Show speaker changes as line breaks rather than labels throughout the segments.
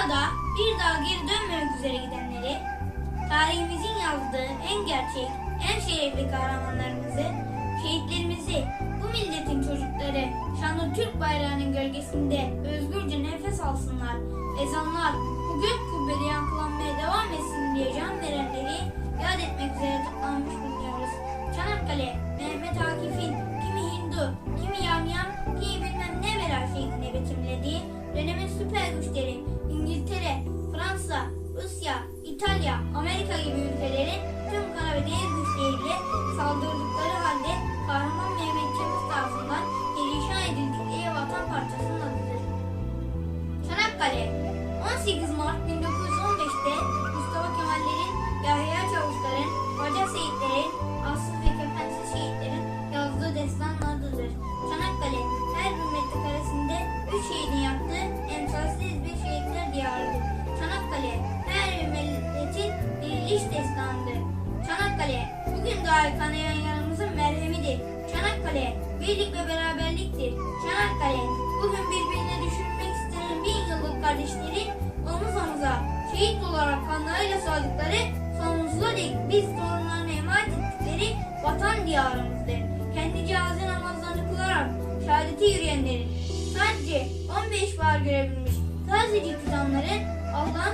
Burada bir daha geri dönmemek üzere gidenleri, tarihimizin yazdığı en gerçek, en şerefli kahramanlarımızı, şehitlerimizi, bu milletin çocukları şanlı Türk bayrağının gölgesinde özgürce nefes alsınlar. Ezanlar bu gök kubbede yankılanmaya devam etsin diye can verenleri yad etmek üzere toplanmış bulunuyoruz. Çanakkale, Mehmet Akif'in kimi Hindu, kimi Yamyam, kimi bilmem ne bela şeklinde betimlediği dönemin süper güçleri İtalya, Amerika gibi ülkelerin tüm kara ve deniz güçleriyle saldırdıkları halde kahraman Mehmet Çavuş tarafından perişan edildikleri vatan parçasının adıdır. Çanakkale 18 Mart 1915'te Mustafa Kemal'lerin, Yahya Çavuşlar'ın, Hoca Seyitler'in, Arsız ve Kefensiz Şehitler'in yazdığı destanın adıdır. Çanakkale her bir metrekaresinde üç şehidin yaptığı emsalsiz bir şehitler diyarıdır. Çanakkale destanıdır. Çanakkale bugün dahi kanayan yaramızın merhemidir. Çanakkale birlik ve beraberliktir. Çanakkale bugün birbirine düşürmek istenen bin yıllık kardeşlerin omuz omuza şehit olarak kanlarıyla sağladıkları sonsuza dek biz torunlarına emanet ettikleri vatan diyarımızdır. Kendi cenaze namazlarını kılarak şehadete yürüyenlerin sadece 15 bar görebilmiş sadece tutanların Allah'ın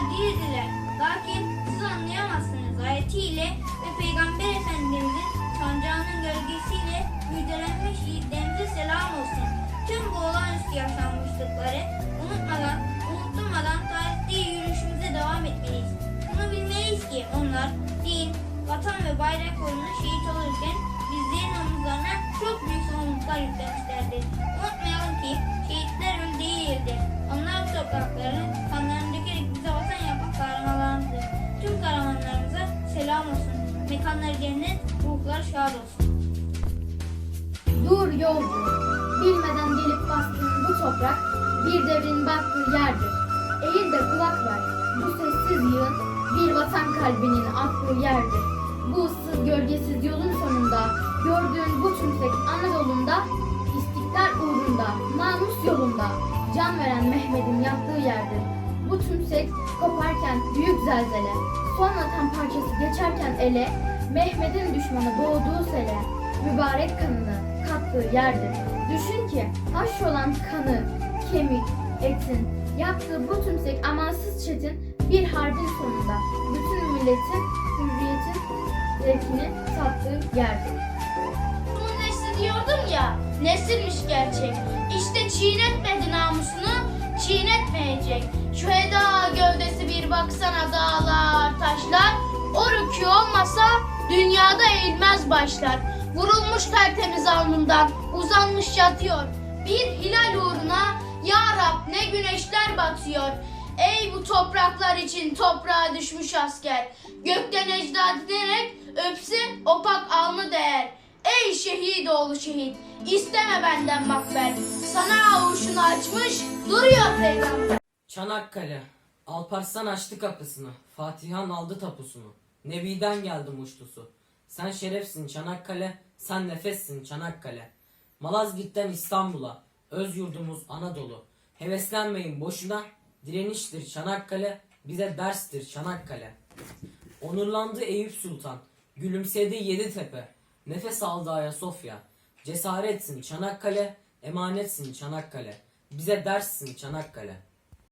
onlar diridirler. Lakin siz anlayamazsınız ayetiyle ve Peygamber Efendimizin sancağının gölgesiyle müjdelenmiş yiğitlerimize selam olsun. Tüm bu olağanüstü yaşanmışlıkları unutmadan, unutturmadan tarihte yürüyüşümüze devam etmeliyiz. Bunu bilmeliyiz ki onlar din, vatan ve bayrak uğruna şehit olurken bizlerin omuzlarına çok büyük sorumluluklar yüklemişlerdir. Unutmayalım Mekanları cennet, ruhlar şad olsun.
Dur yolcu, bilmeden gelip bastığın bu toprak bir devrin baktığı yerdir. Eğil de kulak ver, bu sessiz yığın bir vatan kalbinin attığı yerdir. Bu ıssız gölgesiz yolun sonunda gördüğün bu tümsek Anadolu'nda istiklal uğrunda, namus yolunda can veren Mehmet'in yerdir. Bu tümsek koparken büyük zelzele, sonra tam parçası geçerken ele, Mehmet'in düşmanı doğduğu sele, mübarek kanını kattığı yerdir. Düşün ki haş olan kanı, kemik, etin, yaptığı bu tümsek amansız çetin bir harbin sonunda bütün milletin hürriyetin zevkini tattığı yerdir.
Bunun nesli diyordum ya, nesilmiş gerçek. İşte çiğnetmedi namusunu, çiğnetmeyecek. Şu eda gövdesi bir baksana dağlar, taşlar. O rükû olmasa dünyada eğilmez başlar. Vurulmuş tertemiz alnından, uzanmış yatıyor. Bir hilal uğruna ya Rab ne güneşler batıyor. Ey bu topraklar için toprağa düşmüş asker. Gökten ecdat ederek öpse opak alnı değer. Ey şehit oğlu şehit, isteme benden makber. Sana avuşunu açmış, duruyor peygamber.
Çanakkale. Alparslan açtı kapısını. Fatihan aldı tapusunu. Nebi'den geldi muştusu. Sen şerefsin Çanakkale, sen nefessin Çanakkale. Malazgirt'ten İstanbul'a, öz yurdumuz Anadolu. Heveslenmeyin boşuna, direniştir Çanakkale, bize derstir Çanakkale. Onurlandı Eyüp Sultan, gülümsedi Yeditepe, nefes aldı Ayasofya. Cesaretsin Çanakkale, emanetsin Çanakkale, bize derssin Çanakkale.